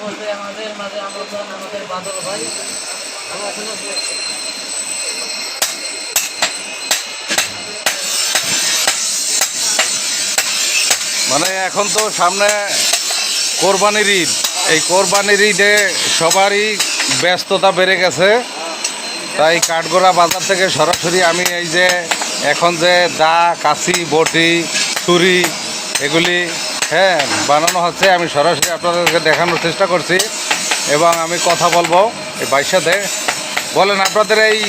বলতে আমাদের মাঝে আমাদের বাদল ভাই। মানে এখন তো সামনে কোরবানির ঈদ। এই কোরবানির ঈদে সবারই ব্যস্ততা বেড়ে গেছে। তাই কাঠগোড়া বাজার থেকে সরাসরি আমি এই যে এখন যে দা, কাশি, বটি, ছুরি এগুলি হ্যাঁ বানানো হচ্ছে, আমি সরাসরি আপনাদেরকে দেখানোর চেষ্টা করছি। এবং আমি কথা বলব এই বাইর সাথে। বলেন আপনাদের এই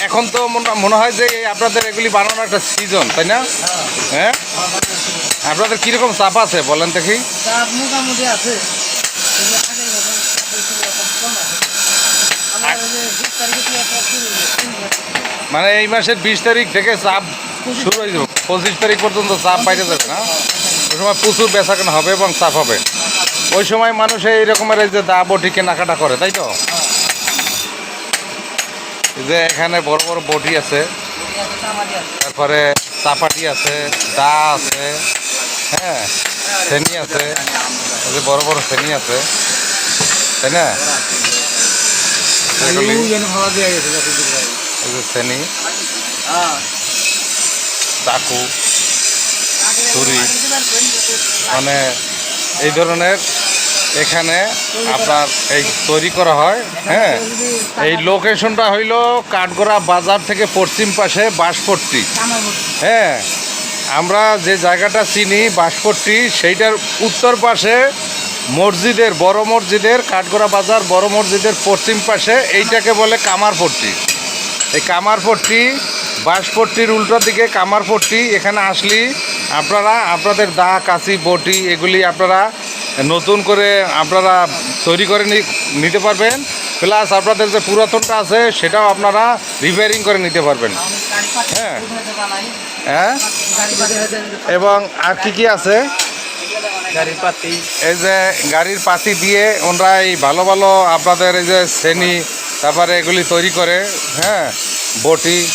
এখন তো মনে- হয় যে এই আপনাদের এগুলি বানানোর একটা সিজন তাই না? হ্যাঁ? আপনাদের কীরকম চাপ আছে বলেন দেখি। মানে এই মাসের বিশ তারিখ থেকে চাপ শুরু হয়ে যাবে পঁচিশ তারিখ পর্যন্ত চাপ বাইরে যাবে না ওই সময় প্রচুর বেচাকেনা হবে এবং চাপ হবে। ওই সময় মানুষ এই রকমের এই যে দা বটি কেনাকাটা করে তাই তো এই যে এখানে বড় বড় বটি আছে। তারপরে চাপাটি আছে দা আছে হ্যাঁ শ্রেণি আছে যে বড় বড় শ্রেণি আছে তাই না শ্রেণি চাকু ছুরি মানে এই ধরনের এখানে আপনার এই তৈরি করা হয় হ্যাঁ? এই লোকেশনটা হইল কাঠগড়া বাজার থেকে পশ্চিম পাশে বাঁশপট্টি। হ্যাঁ আমরা যে জায়গাটা চিনি, বাঁশপট্টি, সেইটার উত্তর পাশে মসজিদের, বড় মসজিদের, কাঠগড়া বাজার, বড় মসজিদের পশ্চিম পাশে এইটাকে বলে কামারপট্টি। এই কামারপট্টি, বাঁশপট্টির উল্টো দিকে কামারপট্টি, এখানে আসলি আপনারা আপনাদের দা কাশি বটি এগুলি আপনারা নতুন করে আপনারা তৈরি করে নি- নিতে পারবেন। প্লাস আপনাদের যে পুরাতনটা আছে সেটাও আপনারা রিপেয়ারিং করে নিতে পারবেন। হ্যাঁ। হ্যাঁ? এবং আর কি কি আছে? গাড়ির পাতি। এই যে গাড়ির পাতি দিয়ে ওনারা এই ভালো ভালো আপনাদের এই যে শ্রেণি তারপরে এগুলি তৈরি করে হ্যাঁ বটি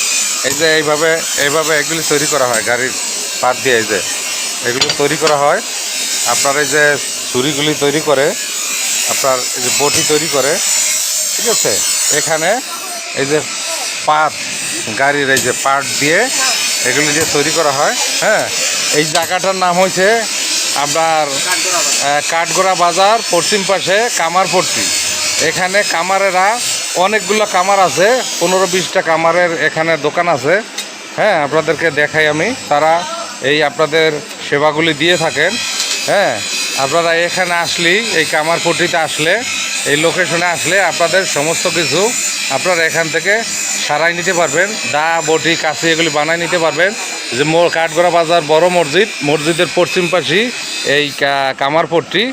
এই যে এইভাবে এইভাবে এগুলি তৈরি করা হয় গাড়ির। পাত দিয়ে এই যে এগুলো তৈরি করা হয়। আপনার এই যে ছুরিগুলি তৈরি করে, আপনার এই যে বটি তৈরি করে, ঠিক আছে? এখানে এই যে পাত গাড়ির এই যে পাট দিয়ে এগুলি যে তৈরি করা হয় হ্যাঁ? এই জায়গাটার নাম হয়েছে আপনার কাঠগোড়া বাজার, পশ্চিম পাশে কামারপট্টি এখানে কামারেরা অনেকগুলো কামার আছে, পনেরো বিশটা কামারের এখানে দোকান আছে। হ্যাঁ আপনাদেরকে দেখাই আমি। তারা এই আপনাদের সেবাগুলি দিয়ে থাকেন হ্যাঁ? আপনারা এখানে আসলেই এই কামারপট্টিতে আসলে, এই লোকেশনে আসলে আপনাদের সমস্ত কিছু আপনারা এখান থেকে সারাই নিতে পারবেন, দা, বটি, কাশি এগুলি বানাই নিতে পারবেন। যে মোর কাঠগড়া বাজার বড় মসজিদ, মসজিদের পশ্চিম পাশে এই কামারপট্টি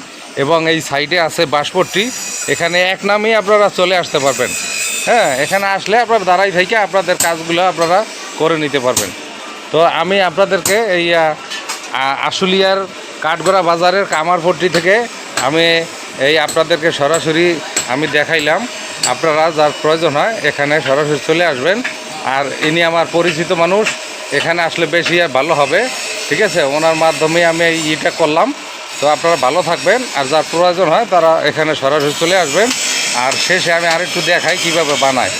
এবং এই সাইডে আছে বাঁশপট্টি। এখানে এক নামেই আপনারা চলে আসতে পারবেন হ্যাঁ? এখানে আসলে আপনার দাঁড়াই থেকে আপনাদের কাজগুলো আপনারা করে নিতে পারবেন। তো আমি আপনাদেরকে এই আশুলিয়ার কাঠগড়া বাজারের কামারপট্টি থেকে আমি এই আপনাদেরকে সরাসরি আমি দেখাইলাম। আপনারা যার প্রয়োজন হয় এখানে সরাসরি চলে আসবেন। আর ইনি আমার পরিচিত মানুষ, এখানে আসলে বেশি ভালো হবে। ঠিক আছে? ওনার মাধ্যমে আমি এই ইটা করলাম। তো আপনারা ভালো থাকবেন, আর যার প্রয়োজন হয় তারা এখানে সরাসরি চলে আসবেন। আর শেষে আমি আরেকটু দেখাই কীভাবে বানায়।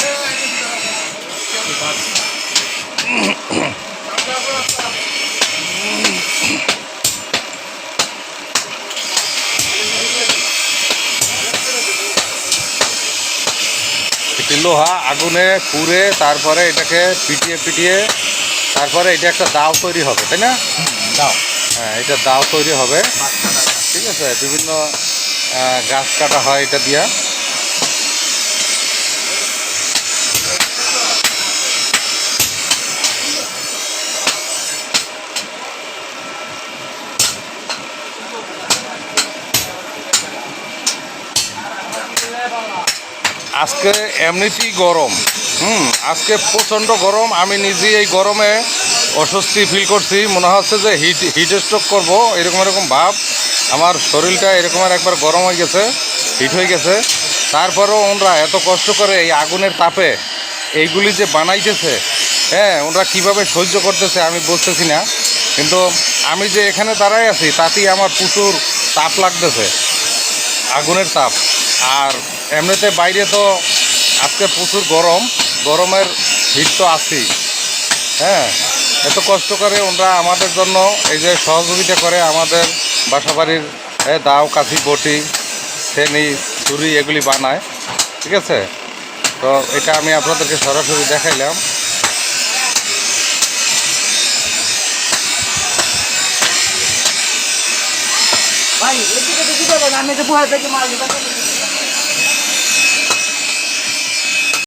লোহা আগুনে পুড়ে তারপরে এটাকে পিটিয়ে পিটিয়ে তারপরে এটা একটা দাও তৈরি হবে তাই না? দাও। হ্যাঁ এটা দাও তৈরি হবে। ঠিক আছে বিভিন্ন গাছ কাটা হয় এটা দিয়া। আজকে এমনিতেই গরম, হুম, আজকে প্রচণ্ড গরম, আমি নিজেই এই গরমে অস্বস্তি ফিল করছি। মনে হচ্ছে যে হিট হিট স্ট্রোক করব, এরকম এরকম ভাব। আমার শরীরটা এরকমের একবার গরম হয়ে গেছে হিট হয়ে গেছে। তারপরেও ওনরা এত কষ্ট করে এই আগুনের তাপে এইগুলি যে বানাইতেছে হ্যাঁ ওনরা কীভাবে সহ্য করতেছে আমি বুঝতেছি না। কিন্তু আমি যে এখানে দাঁড়াই আছি, তাতেই আমার প্রচুর তাপ লাগতেছে, আগুনের তাপ। আর এমনিতে বাইরে তো আজকে প্রচুর গরম, গরমের হিট তো আছেই। হ্যাঁ এত কষ্ট করে ওনারা আমাদের জন্য এই যে সহযোগিতা করে আমাদের বাসাবাড়ির দাও, কাঠি, বটি শ্রেণি ছুরি এগুলি বানায়, ঠিক আছে? তো এটা আমি আপনাদেরকে সরাসরি দেখাইলাম। ভাই আমি তো